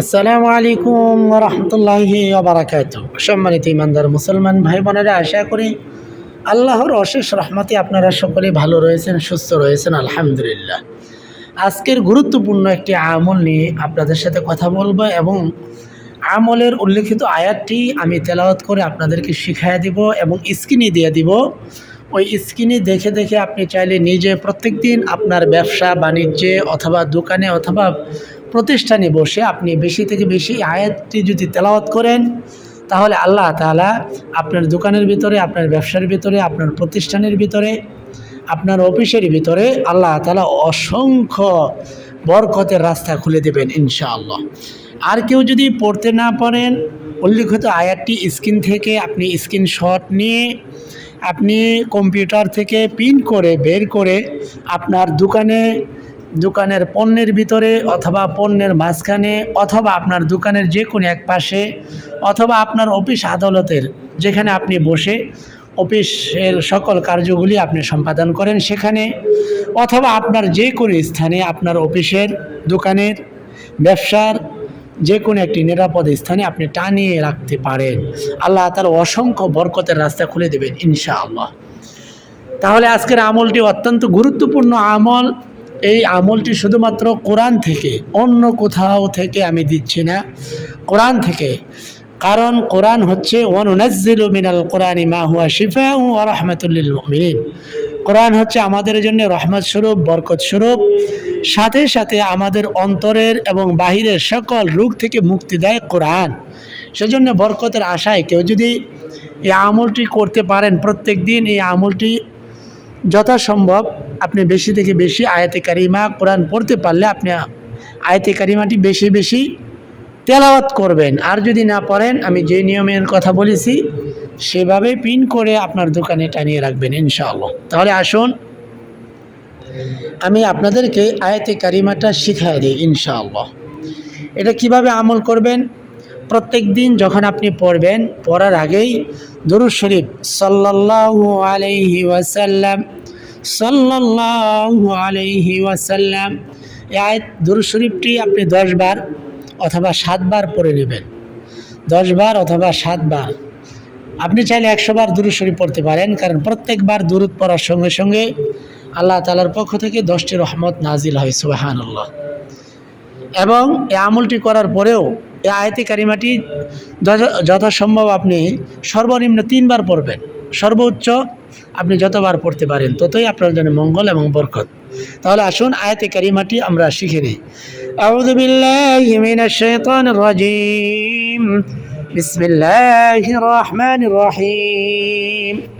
আসসালামু আলাইকুম রহমতুল্লাহি আবরাকাত সম্মানিত ইমানদার মুসলমান ভাই বোনেরা আশা করি আল্লাহর অশেষ রহমতে আপনারা সকলে ভালো রয়েছেন, সুস্থ রয়েছেন, আলহামদুলিল্লাহ। আজকের গুরুত্বপূর্ণ একটি আমল নিয়ে আপনাদের সাথে কথা বলব এবং আমলের উল্লেখিত আয়াতটি আমি তেলাওয়াত করে আপনাদেরকে শিখাইয়া দিব এবং স্ক্রিনে দিয়ে দিব। ওই স্ক্রিনে দেখে দেখে আপনি চাইলে নিজে প্রত্যেক দিন আপনার ব্যবসা, বাণিজ্যে অথবা দোকানে অথবা প্রতিষ্ঠানে বসে আপনি বেশি থেকে বেশি আয়াতটি যদি তেলাওয়াত করেন, তাহলে আল্লাহ তাআলা আপনার দোকানের ভিতরে, আপনার ব্যবসার ভিতরে, আপনার প্রতিষ্ঠানের ভিতরে, আপনার অফিসের ভিতরে আল্লাহ তালা অসংখ্য বরকতের রাস্তা খুলে দেবেন ইনশাআল্লাহ। আর কেউ যদি পড়তে না পারেন, উল্লেখিত আয়াতটি স্ক্রিন থেকে আপনি স্ক্রিনশট নিয়ে আপনি কম্পিউটার থেকে প্রিন্ট করে বের করে আপনার দোকানে দোকানের পণ্যের ভিতরে অথবা পণ্যের মাঝখানে অথবা আপনার দোকানের যে কোনো এক পাশে অথবা আপনার অফিস আদালতের যেখানে আপনি বসে অফিসের সকল কার্যগুলি আপনি সম্পাদন করেন সেখানে অথবা আপনার যে কোনো স্থানে আপনার অফিসের দোকানের ব্যবসার যে কোনো একটি নিরাপদ স্থানে আপনি টানিয়ে রাখতে পারেন। আল্লাহ তার অসংখ্য বরকতের রাস্তা খুলে দেবেন ইনশাআল্লাহ। তাহলে আজকের আমলটি অত্যন্ত গুরুত্বপূর্ণ আমল। এই আমলটি শুধুমাত্র কোরআন থেকে, অন্য কোথাও থেকে আমি দিচ্ছি না। কোরআন থেকে। কারণ কোরআন হচ্ছে, ওয়ানুনাজ্জিলু মিনাল কোরআনি মা হুয়া শিফা ও রহমতুল্লিল কোরআন হচ্ছে আমাদের জন্য রহমত স্বরূপ, বরকত স্বরূপ। সাথে সাথে আমাদের অন্তরের এবং বাহিরের সকল রোগ থেকে মুক্তি দেয় কোরআন। সেজন্য বরকতের আশায় কেউ যদি এই আমলটি করতে পারেন প্রত্যেক দিন এই আমলটি যথাসম্ভব আপনি বেশি থেকে বেশি আয়াতে কারিমা কোরআন পড়তে পারলে আপনি আয়াতে কারিমাটি বেশি বেশি তেলাওয়াত করবেন। আর যদি না পড়েন, আমি যে নিয়মের কথা বলেছি সেভাবে পিন করে আপনার দোকানে টানিয়ে রাখবেন ইনশাআল্লাহ। তাহলে আসুন, আমি আপনাদেরকে আয়াতে কারিমাটা শিখাই দিই ইনশাআল্লাহ। এটা কীভাবে আমল করবেন? প্রত্যেক দিন যখন আপনি পড়বেন, পড়ার আগেই দরুদ শরীফ, সাল্লাল্লাহু আলাইহি ওয়াসাল্লাম, সাল্লাল্লাহু আলাইহি ওয়াসাল্লাম, এই আয়াত, দরুদ শরীফটি আপনি দশবার অথবা সাতবার পড়ে নেবেন। দশবার অথবা সাতবার আপনি চাইলে একশোবার দুরুদ শরীফ পড়তে পারেন, কারণ প্রত্যেকবার দুরুদ পড়ার সঙ্গে সঙ্গে আল্লাহ তালার পক্ষ থেকে দশটি রহমত নাজিল হয় সুবাহান আল্লাহ এবং এই আমলটি করার পরেও এই আয়তি কারিমাটি যথা- যথাসম্ভব আপনি সর্বনিম্ন তিনবার পড়বেন। সর্বোচ্চ আপনি যতবার পড়তে পারেন, ততই আপনার জন্য মঙ্গল এবং বরকত। তাহলে আসুন আয়াতে কারিমাটি আমরা শিখে নিই। রাজিম। বিসমিল্লাহির রহমানির রহিম।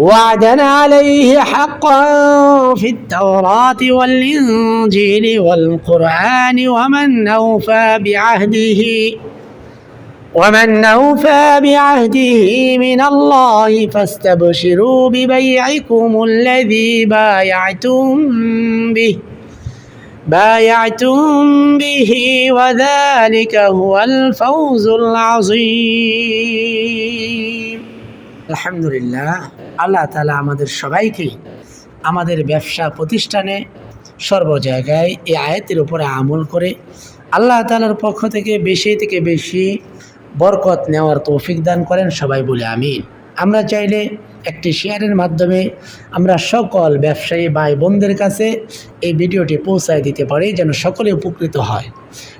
وعدا عليه حقا في التوراة والإنجيل والقرآن ومن أوفى بعهده ومن أوفى بعهده من الله فاستبشروا ببيعكم الذي بايعتم به بايعتم به وذلك هو الفوز العظيم. আলহামদুলিল্লাহ, আল্লাহ তালা আমাদের সবাইকে আমাদের ব্যবসা প্রতিষ্ঠানে সর্ব জায়গায় এই আয়াতের উপরে আমল করে আল্লাহ তালার পক্ষ থেকে বেশি থেকে বেশি বরকত নেওয়ার তৌফিক দান করেন, সবাই বলে আমিন। আমরা চাইলে একটি শেয়ারের মাধ্যমে আমরা সকল ব্যবসায়ী ভাই বোনদের কাছে এই ভিডিওটি পৌঁছায় দিতে পারি, যেন সকলে উপকৃত হয়।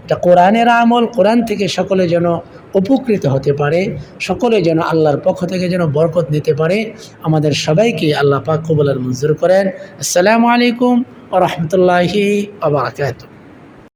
এটা কোরআনের আমল, কোরআন থেকে সকলে যেন উপকৃত হতে পারে। সকলে যেন আল্লাহর পক্ষ থেকে যেন বরকত নিতে পারে। আমাদের সবাইকে আল্লাহ পাক কবুলের মঞ্জুর করেন। আসসালামু আলাইকুম ও রহমতুল্লাহি আবরাকাত